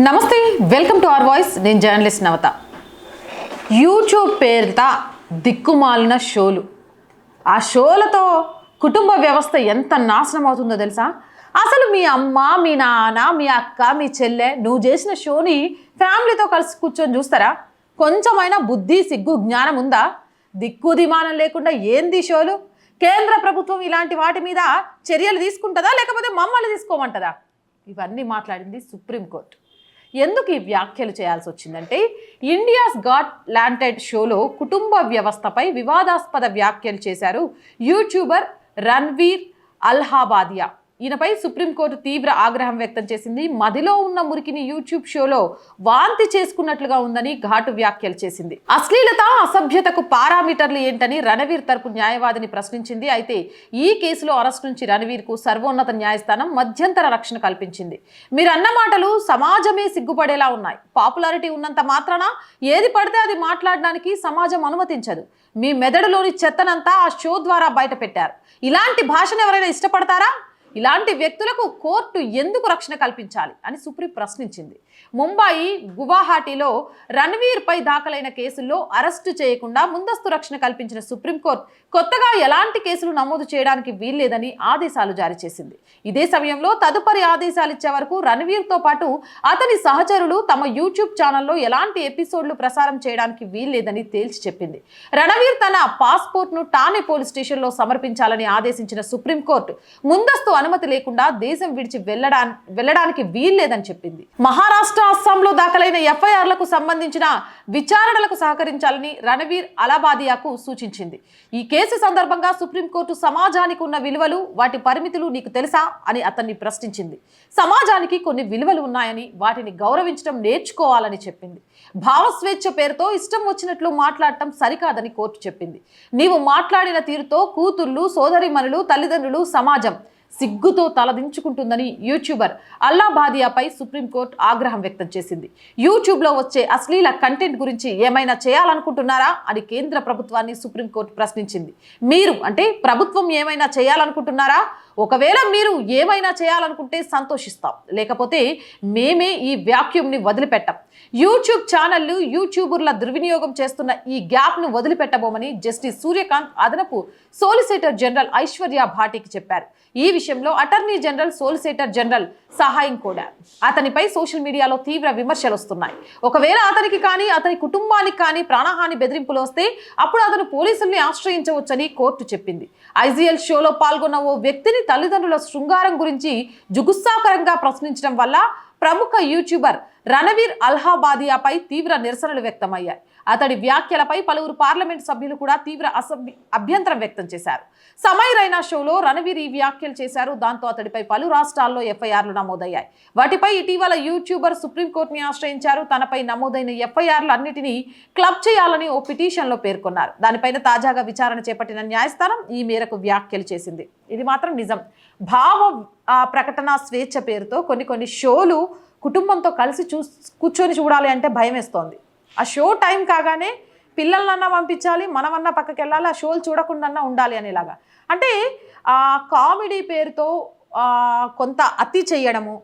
నమస్తే welcome to our voice. నేను journalist నవత. YouTube పేరిట దిక్కుమాలిన షోలు. ఆ షోలతో కుటుంబ వ్యవస్థ ఎంత నాశనం అవుతుందో తెలుసా? అసలు మీ అమ్మ మీ నాన్న మీ అక్క మీ చెల్లె నువ్వు చేసిన షోని ఫ్యామిలీతో కలిసి కూర్చొని చూస్తారా? కొంచెమైనా బుద్ధి సిగ్గు జ్ఞానం ఉందా? దిక్కు దిమానం లేకుండా ఏంది షోలు? కేంద్ర ప్రభుత్వం ఇలాంటి వాటి మీద చర్యలు తీసుకుంటుందా లేకపోతే మమ్మల్ని తీసుకోమంటదా? ఇవన్నీ మాట్లాడింది సుప్రీంకోర్టు. ఎందుకు ఈ వ్యాఖ్యలు చేయాల్సి వచ్చిందంటే ఇండియాస్ గాట్ ల్యాంటెడ్ షోలో కుటుంబ వ్యవస్థపై వివాదాస్పద వ్యాఖ్యలు చేశారు యూట్యూబర్ రణ్వీర్ అల్హాబాదియా. ఈయనపై సుప్రీంకోర్టు తీవ్ర ఆగ్రహం వ్యక్తం చేసింది. మదిలో ఉన్న మురికిని యూట్యూబ్ షోలో వాంతి చేసుకున్నట్లుగా ఉందని ఘాటు వ్యాఖ్యలు చేసింది. అశ్లీలత అసభ్యతకు పారామీటర్లు ఏంటని రణవీర్ తరపు న్యాయవాదిని ప్రశ్నించింది. అయితే ఈ కేసులో అరెస్ట్ నుంచి రణవీర్కు సర్వోన్నత న్యాయస్థానం మధ్యంతర రక్షణ కల్పించింది. మీరు అన్న మాటలు సమాజమే సిగ్గుపడేలా ఉన్నాయి. పాపులారిటీ ఉన్నంత మాత్రాన ఏది పడితే అది మాట్లాడడానికి సమాజం అనుమతించదు. మీ మెదడులోని చెత్తనంతా ఆ షో ద్వారా బయట పెట్టారు ఇలాంటి భాషను ఎవరైనా ఇష్టపడతారా? ఇలాంటి వ్యక్తులకు కోర్టు ఎందుకు రక్షణ కల్పించాలి అని సుప్రీం ప్రశ్నించింది. ముంబాయి గువాహటిలో రణవీర్పై దాఖలైన కేసుల్లో అరెస్టు చేయకుండా ముందస్తు రక్షణ కల్పించిన సుప్రీంకోర్టు కొత్తగా ఎలాంటి కేసులు నమోదు చేయడానికి వీల్లేదని ఆదేశాలు జారీ చేసింది. ఇదే సమయంలో తదుపరి ఆదేశాలు ఇచ్చే వరకు రణవీర్తో పాటు అతని సహచరులు తమ యూట్యూబ్ ఛానల్లో ఎలాంటి ఎపిసోడ్లు ప్రసారం చేయడానికి వీల్లేదని తేల్చి చెప్పింది. రణవీర్ తన పాస్పోర్ట్ను టానే పోలీస్ స్టేషన్లో సమర్పించాలని ఆదేశించిన సుప్రీంకోర్టు ముందస్తు అనుమతి లేకుండా దేశం విడిచి వెళ్ళడా వెళ్ళడానికి వీల్లేదని చెప్పింది. మహారాష్ట్ర అస్సాంలో దాఖలైన ఎఫ్ఐఆర్లకు సంబంధించిన విచారణలకు సహకరించాలని రణవీర్ అలాబాదియాకు సూచించింది. ఈ కేసు సందర్భంగా సుప్రీంకోర్టు సమాజానికి ఉన్న విలువలు వాటి పరిమితులు నీకు తెలుసా అని అతన్ని ప్రశ్నించింది. సమాజానికి కొన్ని విలువలు ఉన్నాయని వాటిని గౌరవించడం నేర్చుకోవాలని చెప్పింది. భావస్వేచ్ఛ పేరుతో ఇష్టం వచ్చినట్లు మాట్లాడటం సరికాదని కోర్టు చెప్పింది. నీవు మాట్లాడిన తీరుతో కూతుర్లు సోదరిమణులు తల్లిదండ్రులు సమాజం సిగ్గుతో తలదించుకుంటుందని యూట్యూబర్ అల్లాబాదియాపై సుప్రీంకోర్టు ఆగ్రహం వ్యక్తం చేసింది. యూట్యూబ్లో వచ్చే అశ్లీల కంటెంట్ గురించి ఏమైనా చేయాలనుకుంటున్నారా అని కేంద్ర ప్రభుత్వాన్ని సుప్రీంకోర్టు ప్రశ్నించింది. మీరు అంటే ప్రభుత్వం ఏమైనా చేయాలనుకుంటున్నారా? ఒకవేళ మీరు ఏమైనా చేయాలనుకుంటే సంతోషిస్తాం. లేకపోతే మేమే ఈ వ్యాక్యూమ్ని వదిలిపెట్టాం. యూట్యూబ్ ఛానళ్ళు యూట్యూబర్ల దుర్వినియోగం చేస్తున్న ఈ గ్యాప్ను వదిలిపెట్టబోమని జస్టిస్ సూర్యకాంత్ అదనపు సోలిసిటర్ జనరల్ ఐశ్వర్య భాటికి చెప్పారు. ఈ విషయంలో అటర్నీ జనరల్ సోలిసిటర్ జనరల్ సహాయం కూడా. అతనిపై సోషల్ మీడియాలో తీవ్ర విమర్శలు వస్తున్నాయి. ఒకవేళ అతనికి కానీ అతని కుటుంబానికి కానీ ప్రాణహాని బెదిరింపులు వస్తే అప్పుడు అతను పోలీసుల్ని ఆశ్రయించవచ్చని కోర్టు చెప్పింది. ఐజీఎల్ షోలో పాల్గొన్న ఓ వ్యక్తిని తల్లిదండ్రుల శృంగారం గురించి జుగుస్సాకరంగా ప్రశ్నించడం వల్ల ప్రముఖ యూట్యూబర్ రణవీర్ అల్హాబాదియాపై తీవ్ర నిరసనలు వ్యక్తమయ్యాయి. అతడి వ్యాఖ్యలపై పలువురు పార్లమెంట్ సభ్యులు కూడా తీవ్ర అసభ్య అభ్యంతరం వ్యక్తం చేశారు. సమయ్ రైనా షోలో రణవీర్ ఈ వ్యాఖ్యలు చేశారు. దాంతో అతడిపై పలు రాష్ట్రాల్లో ఎఫ్ఐఆర్లు నమోదయ్యాయి. వాటిపై ఇటీవల యూట్యూబర్ సుప్రీంకోర్టుని ఆశ్రయించారు. తనపై నమోదైన ఎఫ్ఐఆర్లు అన్నిటినీ క్లబ్ చేయాలని ఓ పిటిషన్లో పేర్కొన్నారు. దానిపైన తాజాగా విచారణ చేపట్టిన న్యాయస్థానం ఈ మేరకు వ్యాఖ్యలు చేసింది. ఇది మాత్రం నిజం. భావ ప్రకటన స్వేచ్ఛ పేరుతో కొన్ని కొన్ని షోలు కుటుంబంతో కలిసి చూ కూర్చొని చూడాలి అంటే భయం వేస్తోంది. ఆ షో టైం కాగానే పిల్లలన్నా పంపించాలి మనమన్నా పక్కకి వెళ్ళాలి ఆ షోలు చూడకుండా ఉండాలి అనేలాగా. అంటే ఆ కామెడీ పేరుతో కొంత అతి చేయడము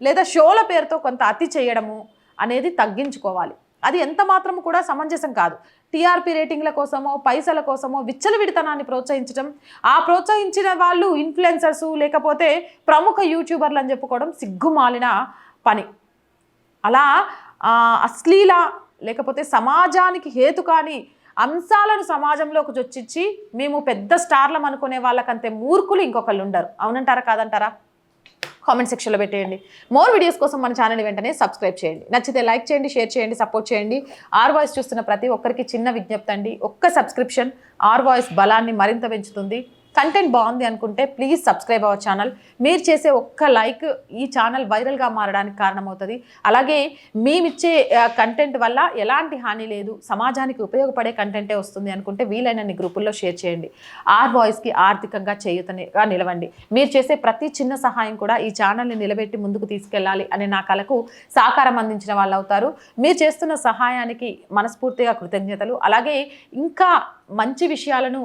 లేదా షోల పేరుతో కొంత అతి చేయడము అనేది తగ్గించుకోవాలి. అది ఎంత మాత్రం కూడా సమంజసం కాదు. టీఆర్పీ రేటింగ్ల కోసమో పైసల కోసమో విచ్చలవిడితనాన్ని ప్రోత్సహించడం ఆ ప్రోత్సహించిన వాళ్ళు ఇన్ఫ్లుయెన్సర్సు లేకపోతే ప్రముఖ యూట్యూబర్లు అని చెప్పుకోవడం సిగ్గుమాలిన పని. అలా అశ్లీల లేకపోతే సమాజానికి హేతు కాని అంశాలను సమాజంలోకి చొచ్చించి మేము పెద్ద స్టార్లం అనుకునే వాళ్ళకంతే మూర్ఖులు ఇంకొకళ్ళు ఉండరు అవునంటారా కాదంటారా? కామెంట్ సెక్షన్లో పెట్టేయండి. మోర్ వీడియోస్ కోసం మన ఛానల్ వెంటనే సబ్స్క్రైబ్ చేయండి. నచ్చితే లైక్ చేయండి షేర్ చేయండి సపోర్ట్ చేయండి. ఆర్ వాయిస్ చూస్తున్న ప్రతి ఒక్కరికి చిన్న విజ్ఞప్తి అండి. ఒక్క సబ్స్క్రిప్షన్ ఆర్ వాయిస్ బలాన్ని మరింత పెంచుతుంది. కంటెంట్ బాగుంది అనుకుంటే ప్లీజ్ సబ్స్క్రైబ్ అవర్ ఛానల్ మీరు చేసే ఒక్క లైక్ ఈ ఛానల్ వైరల్గా మారడానికి కారణమవుతుంది. అలాగే మేమిచ్చే కంటెంట్ వల్ల ఎలాంటి హాని లేదు. సమాజానికి ఉపయోగపడే కంటెంటే వస్తుంది అనుకుంటే వీలైనన్ని గ్రూపుల్లో షేర్ చేయండి. ఆర్ వాయిస్కి ఆర్థికంగా చేయుతనిగా నిలవండి. మీరు చేసే ప్రతి చిన్న సహాయం కూడా ఈ ఛానల్ని నిలబెట్టి ముందుకు తీసుకెళ్ళాలి అనే నా కళకు సహకారం అందించిన వాళ్ళు అవుతారు. మీరు చేస్తున్న సహాయానికి మనస్ఫూర్తిగా కృతజ్ఞతలు. అలాగే ఇంకా మంచి విషయాలను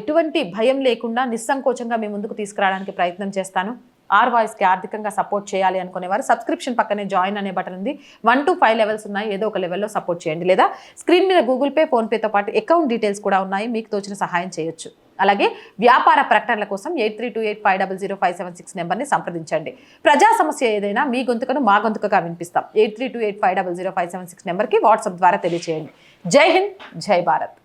ఎటువంటి భయం లేకుండా నిస్సంకోచంగా మీ ముందుకు తీసుకురావడానికి ప్రయత్నం చేస్తాను. ఆర్ వాయిస్కి ఆర్థికంగా సపోర్ట్ చేయాలి అనుకునేవారు. సబ్స్క్రిప్షన్ పక్కనే జాయిన్ అనే బటన్ ఉంది. వన్ టు ఫైవ్ లెవెల్స్ ఉన్నాయి. ఏదో ఒక లెవెల్లో సపోర్ట్ చేయండి. లేదా స్క్రీన్ మీద గూగుల్ పే ఫోన్పేతో పాటు అకౌంట్ డీటెయిల్స్ కూడా ఉన్నాయి. మీకు తోచిన సహాయం చేయొచ్చు. అలాగే వ్యాపార ప్రకటనల కోసం eight three two eight five double zero five seven six నెంబర్ని సంప్రదించండి. ప్రజా సమస్య ఏదైనా మీ గొంతుకను మా గొంతుకగా వినిపిస్తాం. Eight three two eight five double zero five seven six నెంబర్కి వాట్సాప్ ద్వారా తెలియజేయండి జై హింద్ జై భారత్.